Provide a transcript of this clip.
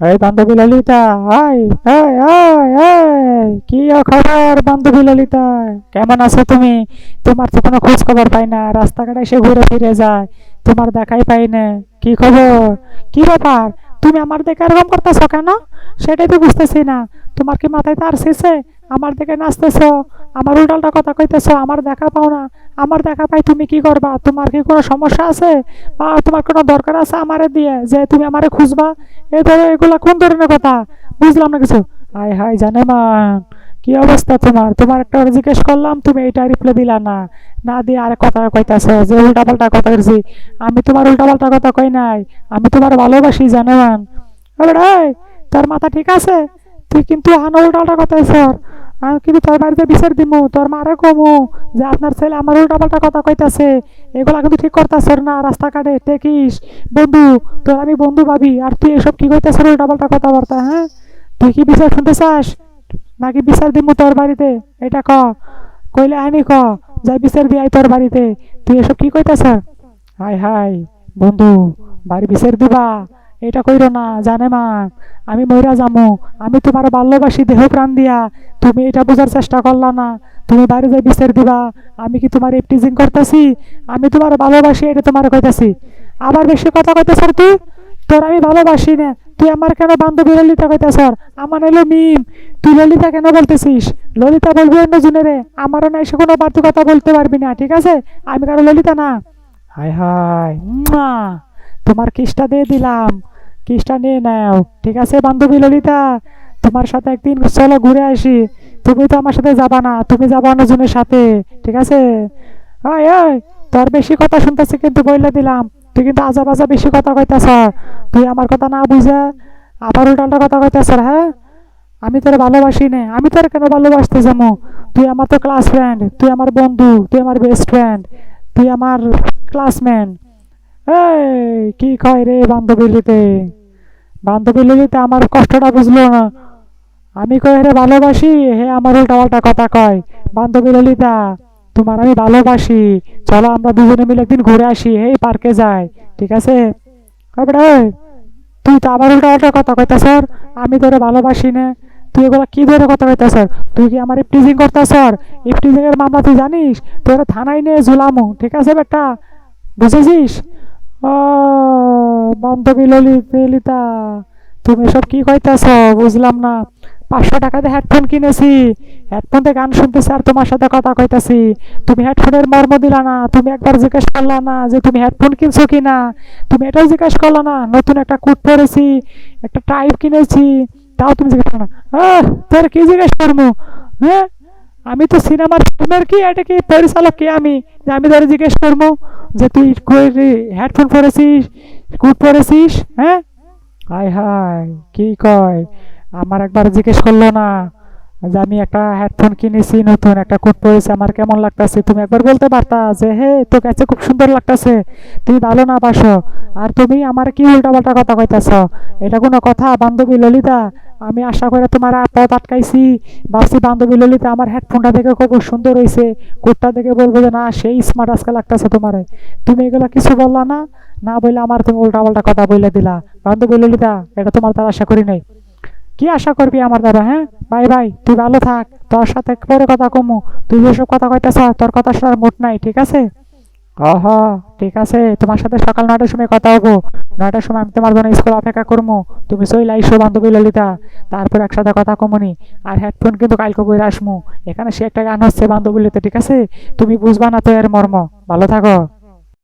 এই বান্ধবী Lalita hi hi hi hi কি খবর বান্ধবী ললিতা? কেমন আছো তুমি? তোমার তো কোনো খোঁজ খবর পাই না, রাস্তাঘাটে এসে ঘুরে ফিরে যায়। তোমার দেখাই পাই না। কি খবর? কি ব্যাপার? তুমি আমার দেখে এরকম করতেছো কেন? সেটাই তো বুঝতেছি না। তোমার কি মাথায় তার শেষে আমার দিকে নাচতেছ, আমার উল্টালটা কথা কইতেছো, আমার দেখা পাও না। আমার দেখা পাই তুমি কি করবা? তোমার কি কোনো সমস্যা আছে? বা তোমার কোনো দরকার আছে আমারে দিয়ে, যে তুমি আমারে খুঁজবা? এ ধরো এগুলা কোন ধরনের কথা? বুঝলাম না কিছু। হাই হাই জানে মান কি অবস্থা তোমার? তোমার একটা জিজ্ঞেস করলাম, তুমি এইটা রিপ্লাই দিলা না। না দিয়ে আরেক কথা কইতাছ, যে উল্টা পাল্টা কথা করছি আমি তোমার উল্টা পাল্টা কথা কই নাই। আমি তোমার ভালোবাসি জানে মান তোর মাথা ঠিক আছে? তুই কিন্তু হানো উল্টা পাল্টা কথা স্যার আমি কিন্তু তোর বাড়িতে বিচার দিমু, তোর মারে কমু যে আপনার ছেলে আমার উল্টা পাল্টা কথা কইতাছে। এগুলা কিন্তু ঠিক করতেছ না, রাস্তাঘাটে টেকিস বন্ধু, তোর আমি বন্ধু ভাবি, আর তুই এসব কি কইতেছ পাল্টা কথাবার্তা হ্যাঁ? তুই কি বিচার শুনতে চাস? নাকি বিচার দিমু তোর বাড়িতে? এটা ক। কইলে আনি ক, যাই বিচার দিয়ে আই তোর বাড়িতে। তুই এসব কি কইতেছ? হাই হাই বন্ধু, বাড়ি বিচার দিবা। এটা কইরো না, জানে মা, আমি মইরা যামু, আমি তোমার ভালোবাসি দেহ প্রাণ দিয়া, তুমি এটা বোঝার চেষ্টা করলা না, তুমি বাইরে যাই বিচার দিবা, আমি কি তোমার এপটিজিং করতেছি? আমি তোমার ভালোবাসি এটা তোমার কইতাছি। আবার বেশি কথা কইতেছ তুই? তোর আমি ভালোবাসি না, তুই আমার কেন বান্ধবী ললিতা কইতেছ? আমার এলো মিম, তুই ললিতা কেন বলতেছিস? ললিতা বলবি অন্য জনেরে আমারও না এসে কোনো বাড়তি কথা বলতে পারবি না, ঠিক আছে? আমি কারও ললিতা না। হায় হায়। তোমার কিসটা দিয়ে দিলাম? কিসটা নিয়ে নাও। ঠিক আছে, বান্ধবী ললিতা? তোমার সাথে একদিন চলো ঘুরে আসি। তুমি তো আমার সাথে যাবা না, তুমি যাবা অন্যজনের সাথে। ঠিক আছে? তোর বেশি কথা শুনতেছি কিন্তু বইলে দিলাম। তুই কিন্তু আজা বাজা বেশি কথা কইতাছ। তুই আমার কথা না বুঝে আবার উল্টাল্টা কথা কইতাছ হ্যাঁ? আমি তোর ভালোবাসি নে। আমি তোর কেন ভালোবাসতে যাব? তুই আমার তো ক্লাস ফ্রেন্ড তুই আমার বন্ধু, তুই আমার বেস্ট ফ্রেন্ড তুই আমার ক্লাসমেট এই, কি কয় রে বান্ধবী লিতে? বান্ধবী লিতে আমার কষ্টটা বুঝলো না। আমি কই রে ভালোবাসি? হে, আমার উল্টা পাল্টা কথা কয়। বান্ধবী ললিতা, তোমার আমি ভালোবাসি। চলো আমরা দুজনে মিলে একদিন ঘুরে আসি, এই পার্কে যাই। ঠিক আছে? তুই তো আমার উল্টা পাল্টা কথা কইতা, স্যার। আমি তোরে ভালোবাসি না। তুই এগুলো কি ধরে কথা কইতা, স্যার? তুই কি আমার ইফটিজিং করতা, স্যার? এর মামলা তুই জানিস? তোরে থানায় নিয়ে ঝুলামু, ঠিক আছে, বেটা? বুঝেছিস? ও, বান্ধবী ললিত ললিতা তুমি এসব কি কইতাছ? বুঝলাম না। পাঁচশো টাকা দিয়ে হেডফোন কিনেছি। হেডফোন গান শুনতেছি আর তোমার সাথে কথা কইতাছি। তুমি হেডফোনের মর্ম দিলা না। তুমি একবার জিজ্ঞেস করলা না যে তুমি হেডফোন কিনছো কিনা। তুমি এটাও জিজ্ঞেস করলা না, নতুন একটা কুট পরেছি, একটা টাইপ কিনেছি। তাও তুমি জিজ্ঞেস করো না। তোর কি জিজ্ঞেস করব হ্যাঁ? আমি তো সিনেমার ফিল্মের কি? এটা কি পরিচালক কে আমি? যে আমি ধরে জিজ্ঞেস করব যে তুই হেডফোন পরেছিস? কুট পরেছিস? হ্যাঁ? হাই হায়, কি কয়? আমার একবার জিজ্ঞেস করল না। যে আমি একটা হেডফোন কিনেছি, নতুন একটা কোট পরেছি আমার কেমন লাগতাছে? তুমি একবার বলতে পারতা যে, হে তো কাছে খুব সুন্দর লাগতেছে। তুমি ভালো না বাসো। আর তুমি আমার কি উল্টা পাল্টা কথা কইতাছ? এটা কোনো কথা? বান্ধবী ললিতা, আমি আশা করে তোমার পথ আটকাইছি। ভাবছি বান্ধবী ললিতা আমার হেডফোনটা দেখে খুব সুন্দর হয়েছে কোটটা দেখে বলব যে, না, সেই স্মার্ট আজকে লাগতেছে তোমার। তুমি এগুলো কিছু বললা না? না বললে আমার তুমি উল্টা পাল্টা কথা বলে দিলা। বান্ধবী ললিতা, এটা তোমার তার আশা করি নাই। কি আশা করবি আমার দ্বারা হ্যাঁ? বাই বাই তুই ভালো থাক। তোর সাথে পরে কথা কমু। তুই যেসব কথা কইতেছ, তোর কথা শোনার মোট নাই, ঠিক আছে? ওহ ঠিক আছে। তোমার সাথে সকাল নয়টার সময় কথা হব। নয়টার সময় আমি তোমার জন্য স্কুল অপেক্ষা করব তুমি সই লাইসো বান্ধবী ললিতা। তারপর একসাথে কথা কমুনি। আর হেডফোন কিন্তু কালকে বইরে আসমু। এখানে সে একটা গান হচ্ছে বান্ধবী ললিতা, ঠিক আছে? তুমি বুঝবা না তো এর মর্ম। ভালো থাকো।